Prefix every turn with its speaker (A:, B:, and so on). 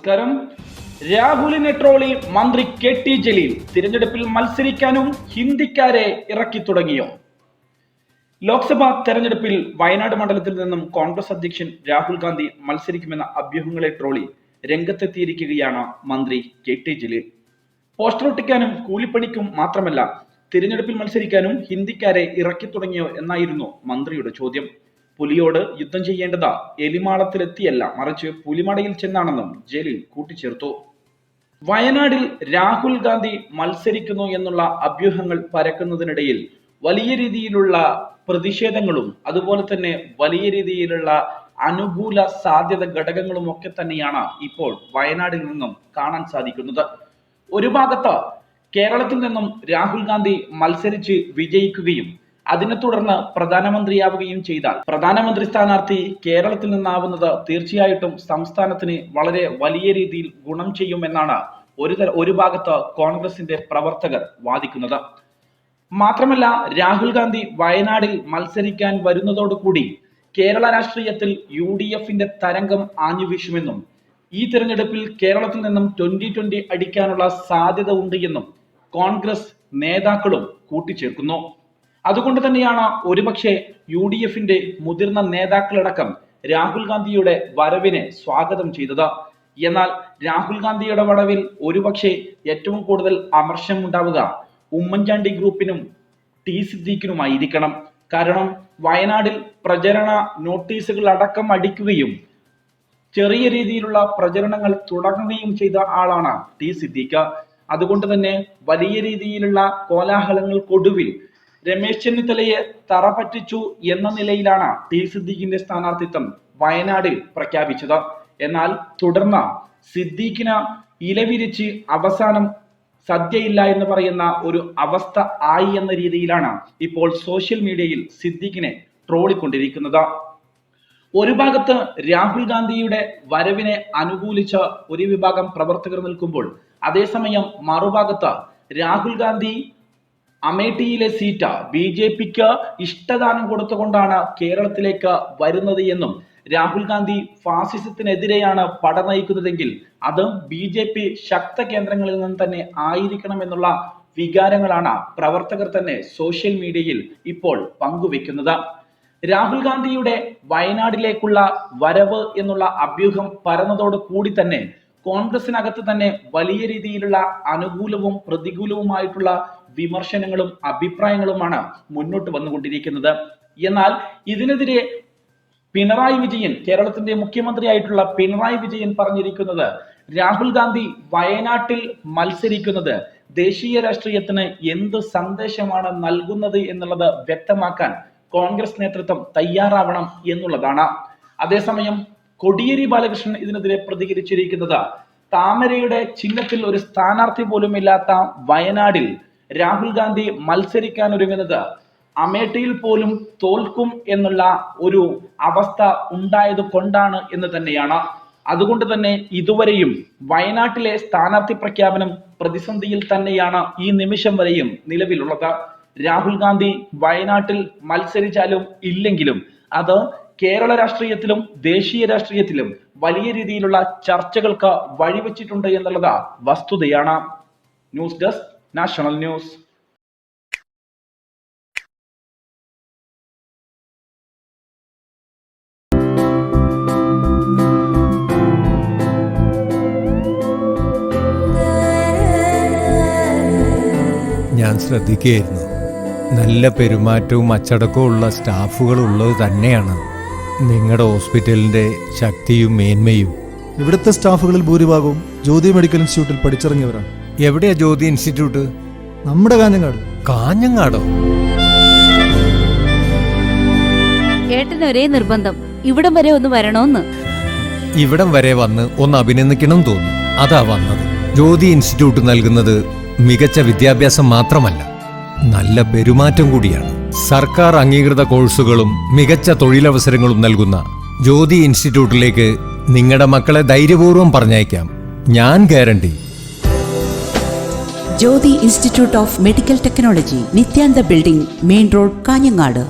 A: നമസ്കാരം. രാഹുലിനെ ട്രോളി മന്ത്രി കെ ടി ജലീൽ തിരഞ്ഞെടുപ്പിൽ മത്സരിക്കാനും ഹിന്ദിക്കാരെ ഇറക്കി തുടങ്ങിയോ? ലോക്സഭാ തെരഞ്ഞെടുപ്പിൽ വയനാട് മണ്ഡലത്തിൽ നിന്നും കോൺഗ്രസ് അധ്യക്ഷൻ രാഹുൽ ഗാന്ധി മത്സരിക്കുമെന്ന അഭ്യൂഹങ്ങളെ ട്രോളി രംഗത്തെത്തിയിരിക്കുകയാണ് മന്ത്രി കെ ടി ജലീൽ. പോസ്റ്റർ ഒട്ടിക്കാനും കൂലിപ്പണിക്കും മാത്രമല്ല തിരഞ്ഞെടുപ്പിൽ മത്സരിക്കാനും ഹിന്ദിക്കാരെ ഇറക്കി തുടങ്ങിയോ എന്നായിരുന്നു മന്ത്രിയുടെ ചോദ്യം. പുലിയോട് യുദ്ധം ചെയ്യേണ്ടത്. എലിമാളത്തിലെത്തിയല്ല. മറിച്ച് പുലിമടയിൽ ചെന്നാണെന്നും ജലീൽ കൂട്ടിച്ചേർത്തു. വയനാടിൽ രാഹുൽ ഗാന്ധി മത്സരിക്കുന്നു എന്നുള്ള അഭ്യൂഹങ്ങൾ പരക്കുന്നതിനിടയിൽ വലിയ രീതിയിലുള്ള പ്രതിഷേധങ്ങളും അതുപോലെ തന്നെ വലിയ രീതിയിലുള്ള അനുകൂല സാധ്യത ഘടകങ്ങളും ഒക്കെ തന്നെയാണ് ഇപ്പോൾ വയനാടിൽ നിന്നും കാണാൻ സാധിക്കുന്നത്. ഒരു ഭാഗത്ത് കേരളത്തിൽ നിന്നും രാഹുൽ ഗാന്ധി മത്സരിച്ച് വിജയിക്കുകയും അതിനെ തുടർന്ന് പ്രധാനമന്ത്രിയാവുകയും ചെയ്താൽ പ്രധാനമന്ത്രി സ്ഥാനാർത്ഥി കേരളത്തിൽ നിന്നാവുന്നത് തീർച്ചയായിട്ടും സംസ്ഥാനത്തിന് വളരെ വലിയ രീതിയിൽ ഗുണം ചെയ്യുമെന്നാണ് ഒരു ഒരു ഭാഗത്ത് കോൺഗ്രസിന്റെ പ്രവർത്തകർ വാദിക്കുന്നത്. മാത്രമല്ല രാഹുൽ ഗാന്ധി വയനാടിൽ മത്സരിക്കാൻ വരുന്നതോടുകൂടി കേരള രാഷ്ട്രീയത്തിൽ യു ഡി എഫിന്റെ തരംഗം ആഞ്ഞുവീശുമെന്നും ഈ തിരഞ്ഞെടുപ്പിൽ കേരളത്തിൽ നിന്നും ട്വന്റി ട്വന്റി അടിക്കാനുള്ള സാധ്യത ഉണ്ട് എന്നും കോൺഗ്രസ് നേതാക്കളും കൂട്ടിച്ചേർക്കുന്നു. അതുകൊണ്ട് തന്നെയാണ് ഒരുപക്ഷെ യു ഡി എഫിന്റെ മുതിർന്ന നേതാക്കളടക്കം രാഹുൽ ഗാന്ധിയുടെ വരവിനെ സ്വാഗതം ചെയ്തത്. എന്നാൽ രാഹുൽ ഗാന്ധിയുടെ വരവിൽ ഒരുപക്ഷെ ഏറ്റവും കൂടുതൽ അമർഷം ഉണ്ടാവുക ഉമ്മൻചാണ്ടി ഗ്രൂപ്പിനും ടി സിദ്ദീഖിനുമായിരിക്കണം. കാരണം വയനാടിൽ പ്രചരണ നോട്ടീസുകൾ അടക്കം അടിക്കുകയും ചെറിയ രീതിയിലുള്ള പ്രചരണങ്ങൾ തുടങ്ങുകയും ചെയ്ത ആളാണ് ടി സിദ്ദീഖ്. അതുകൊണ്ട് തന്നെ വലിയ രീതിയിലുള്ള കോലാഹലങ്ങൾക്കൊടുവിൽ രമേശ് ചെന്നിത്തലയെ തറ പറ്റിച്ചു എന്ന നിലയിലാണ് ടി സിദ്ദീഖിന്റെ സ്ഥാനാർത്ഥിത്വം വയനാടിൽ പ്രഖ്യാപിച്ചത്. എന്നാൽ തുടർന്ന് സിദ്ദീഖിന് ഇലവിരിച്ച് അവസാനം സദ്യയില്ല എന്ന് പറയുന്ന ഒരു അവസ്ഥ ആയി എന്ന രീതിയിലാണ് ഇപ്പോൾ സോഷ്യൽ മീഡിയയിൽ സിദ്ദീഖിനെ ട്രോളിക്കൊണ്ടിരിക്കുന്നത്. ഒരു ഭാഗത്ത് രാഹുൽ ഗാന്ധിയുടെ വരവിനെ അനുകൂലിച്ച ഒരു വിഭാഗം പ്രവർത്തകർ നിൽക്കുമ്പോൾ അതേസമയം മറുഭാഗത്ത് രാഹുൽ ഗാന്ധി അമേഠിയിലെ സീറ്റ് ബി ജെ പിക്ക് ഇഷ്ടദാനം കൊടുത്തുകൊണ്ടാണ് കേരളത്തിലേക്ക് വരുന്നത് എന്നും രാഹുൽ ഗാന്ധി ഫാസിസത്തിനെതിരെയാണ് പട നയിക്കുന്നതെങ്കിൽ അത് ബി ജെ പി ശക്ത കേന്ദ്രങ്ങളിൽ നിന്ന് തന്നെ ആയിരിക്കണം എന്നുള്ള വികാരങ്ങളാണ് പ്രവർത്തകർ തന്നെ സോഷ്യൽ മീഡിയയിൽ ഇപ്പോൾ പങ്കുവെക്കുന്നത്. രാഹുൽ ഗാന്ധിയുടെ വയനാടിലേക്കുള്ള വരവ് എന്നുള്ള അഭ്യൂഹം പരന്നതോട് കൂടി തന്നെ കോൺഗ്രസിനകത്ത് തന്നെ വലിയ രീതിയിലുള്ള അനുകൂലവും പ്രതികൂലവുമായിട്ടുള്ള വിമർശനങ്ങളും അഭിപ്രായങ്ങളുമാണ് മുന്നോട്ട് വന്നുകൊണ്ടിരിക്കുന്നത്. എന്നാൽ ഇതിനെതിരെ പിണറായി വിജയൻ കേരളത്തിന്റെ മുഖ്യമന്ത്രിയായിട്ടുള്ള പിണറായി വിജയൻ പറഞ്ഞിരിക്കുന്നത് രാഹുൽ ഗാന്ധി വയനാട്ടിൽ മത്സരിക്കുന്നത് ദേശീയ രാഷ്ട്രീയത്തിന് എന്ത് സന്ദേശമാണ് നൽകുന്നത് എന്നുള്ളത് വ്യക്തമാക്കാൻ കോൺഗ്രസ് നേതൃത്വം തയ്യാറാവണം എന്നുള്ളതാണ്. അതേസമയം കൊടിയേരി ബാലകൃഷ്ണൻ ഇതിനെതിരെ പ്രതികരിച്ചിരിക്കുന്നത് താമരയുടെ ചിഹ്നത്തിൽ ഒരു സ്ഥാനാർത്ഥി പോലും ഇല്ലാത്ത വയനാടിൽ രാഹുൽ ഗാന്ധി മത്സരിക്കാൻ ഒരുങ്ങുന്നത് അമേഠിയിൽ പോലും തോൽക്കും എന്നുള്ള ഒരു അവസ്ഥ ഉണ്ടായത് കൊണ്ടാണ് എന്ന് തന്നെയാണ്. അതുകൊണ്ട് തന്നെ ഇതുവരെയും വയനാട്ടിലെ സ്ഥാനാർത്ഥി പ്രഖ്യാപനം പ്രതിസന്ധിയിൽ തന്നെയാണ് ഈ നിമിഷം വരെയും നിലവിലുള്ളത്. രാഹുൽ ഗാന്ധി വയനാട്ടിൽ മത്സരിച്ചാലും ഇല്ലെങ്കിലും അത് കേരള രാഷ്ട്രീയത്തിലും ദേശീയ രാഷ്ട്രീയത്തിലും വലിയ രീതിയിലുള്ള ചർച്ചകൾക്ക് വഴിവെച്ചിട്ടുണ്ട് എന്നുള്ളത് വസ്തുതയാണ്. ന്യൂസ് ഡെസ്ക് നാഷണൽ ന്യൂസ്
B: ഞാൻ ശ്രദ്ധിക്കുകയായിരുന്നു. നല്ല പെരുമാറ്റവും അച്ചടക്കവും ഉള്ള സ്റ്റാഫുകൾ ഉള്ളത് തന്നെയാണ്. നിങ്ങളുടെ ഹോസ്പിറ്റലിന്റെ ശക്തിയും മേന്മയും.
C: ഇവിടുത്തെ സ്റ്റാഫുകളിൽ ഭൂരിഭാഗവും ജ്യോതി മെഡിക്കൽ ഇൻസ്റ്റിറ്റ്യൂട്ടിൽ പഠിച്ചിറങ്ങിയവരാണ്.
B: എവിടെയാ ജ്യോതി ഇൻസ്റ്റിറ്റ്യൂട്ട്?
C: നമ്മുടെ കാഞ്ഞങ്ങാട്.
B: കാഞ്ഞങ്ങാടോ?
D: ഏട്ടന് ഒരേ നിർബന്ധം. ഇവിടം വരെ ഒന്ന് വരണോന്ന്.
B: ഇവിടം വരെ വന്ന് ഒന്ന് അഭിനന്ദിക്കണം തോന്നി. അതാ വന്നത്. ജ്യോതി ഇൻസ്റ്റിറ്റ്യൂട്ട് നൽകുന്നത് മികച്ച വിദ്യാഭ്യാസം മാത്രമല്ല നല്ല പെരുമാറ്റം കൂടിയാണ്. സർക്കാർ അംഗീകൃത കോഴ്സുകളും മികച്ച തൊഴിലവസരങ്ങളും നൽകുന്ന ജ്യോതി ഇൻസ്റ്റിറ്റ്യൂട്ടിലേക്ക് നിങ്ങളുടെ മക്കളെ ധൈര്യപൂർവം പറഞ്ഞയക്കാം. ഞാൻ guarantee.
E: Jyothi institute of medical technology നിത്യാന്ത building main road Kanhangad.